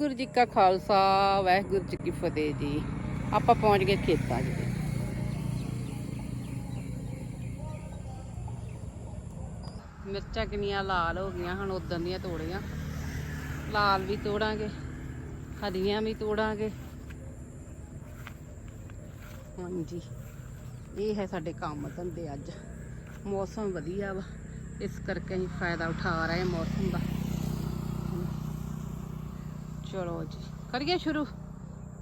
ਵਾਹਿਗੁਰੂ ਜੀ ਕਾ ਖਾਲਸਾ, ਵਾਹਿਗੁਰੂ ਜੀ ਕੀ ਫਤਿਹ ਜੀ। ਆਪਾਂ ਪਹੁੰਚ ਗਏ ਖੇਤਾਂ 'ਚ ਮਿਰਚਾਂ ਕਿੰਨੀਆਂ ਲਾਲ ਹੋ ਗਈਆਂ ਹੁਣ ਉਦੋਂ ਦੀਆਂ ਤੋੜੀਆਂ। ਲਾਲ ਵੀ ਤੋੜਾਂਗੇ, ਹਰੀਆਂ ਵੀ ਤੋੜਾਂਗੇ। ਹਾਂਜੀ, ਇਹ ਹੈ ਸਾਡੇ ਕੰਮ ਧੰਦੇ ਅੱਜ। ਮੌਸਮ ਵਧੀਆ ਵਾ, ਇਸ ਕਰਕੇ ਅਸੀਂ ਫਾਇਦਾ ਉਠਾ ਰਹੇ ਮੌਸਮ ਦਾ। ਚਲੋ ਜੀ। ਕਰੀਏ ਸ਼ੁਰੂ?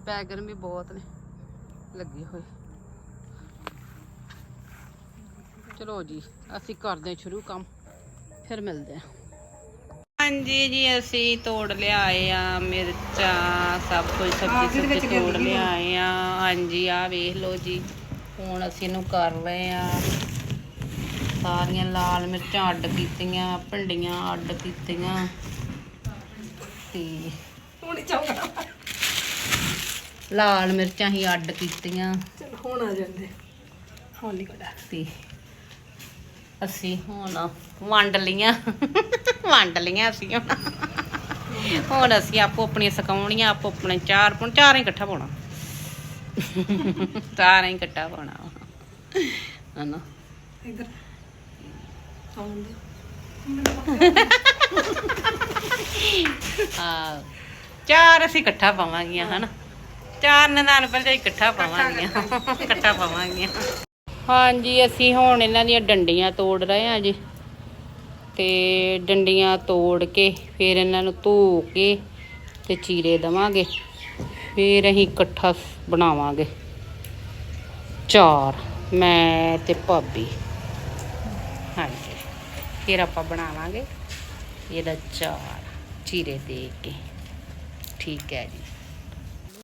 ਬੈਗਨ ਵੀ ਬਹੁਤ ਨੇ। ਲੱਗੇ ਹੋਏ। ਚਲੋ ਜੀ ਅਸੀਂ ਕਰਦੇ ਸ਼ੁਰੂ ਕੰਮ। ਫਿਰ ਮਿਲਦੇ ਹਾਂ। ਹਾਂਜੀ ਜੀ ਅਸੀਂ ਤੋੜ ਲਿਆਏ ਆ ਮਿਰਚਾਂ ਸਭ ਕੁਝ ਸਬਜ਼ੀ ਸੁਬਜ਼ੀ ਤੋੜ ਲਿਆਏ ਆ। ਹਾਂਜੀ ਆ ਵੇਖ ਲਓ ਜੀ। ਹੁਣ ਅਸੀਂ ਇਹਨੂੰ ਕਰ ਰਹੇ ਆ। ਸਾਰੀਆਂ ਲਾਲ ਮਿਰਚਾਂ ਅੱਡ ਕੀਤੀਆਂ ਭਿੰਡੀਆਂ ਅੱਡ ਕੀਤੀਆਂ। ਤੇ ਹੁਣ ਲਾਲ ਮਿਰਚਾਂ ਹੀ ਅੱਡ ਕੀਤੀਆਂ। ਚਲ ਹੁਣ ਆ ਜਾਂਦੇ। ਹੁਣ ਨਹੀਂ ਕੋਦਾ ਤੇ ਅਸੀਂ ਹੁਣ ਵੰਡ ਲੀਆਂ ਵੰਡ ਲੀਆਂ ਅਸੀਂ ਹੁਣ। ਹੁਣ ਅਸੀਂ ਆਪੋ ਆਪਣੀਆਂ ਸਕਾਉਣੀਆਂ ਆਪੋ ਆਪਣੇ ਚਾਰ ਪੁਣ ਚਾਰ ਇਕੱਠਾ ਪਾਉਣਾ। ਚਾਰ ਹੀ ਇਕੱਠਾ ਪਾਉਣਾ। ਹਨਾ? ਇੱਧਰ। ਆਉਂਦੇ। ਆ ਚਾਰ ਅਸੀਂ ਇਕੱਠਾ ਪਾਵਾਂਗੀਆਂ ਹਨਾ? ਚਾਰ ਨਨਾਣ ਪਹਿਲਾਂ ਇਕੱਠਾ ਪਾਵਾਂਗੀਆਂ ਇਕੱਠਾ ਪਾਵਾਂਗੀਆਂ। ਹਾਂਜੀ ਅਸੀਂ ਹੁਣ ਇਹਨਾਂ ਦੀਆਂ ਡੰਡੀਆਂ ਤੋੜ ਰਹੇ ਹਾਂ ਜੀ। ਤੇ ਡੰਡੀਆਂ ਤੋੜ ਕੇ ਫਿਰ ਇਹਨਾਂ ਨੂੰ ਧੋ ਕੇ ਤੇ ਚੀਰੇ ਦਵਾਂਗੇ। ਫਿਰ ਅਸੀਂ ਇਕੱਠਾ ਬਣਾਵਾਂਗੇ। ਚਾਰ ਮੈਂ ਤੇ ਭਾਬੀ। ਹਾਂਜੀ ਫਿਰ ਆਪਾਂ ਬਣਾਵਾਂਗੇ ਇਹਦਾ ਚਾਰ ਚੀਰੇ ਦੇ ਕੇ। ਠੀਕ ਹੈ ਜੀ।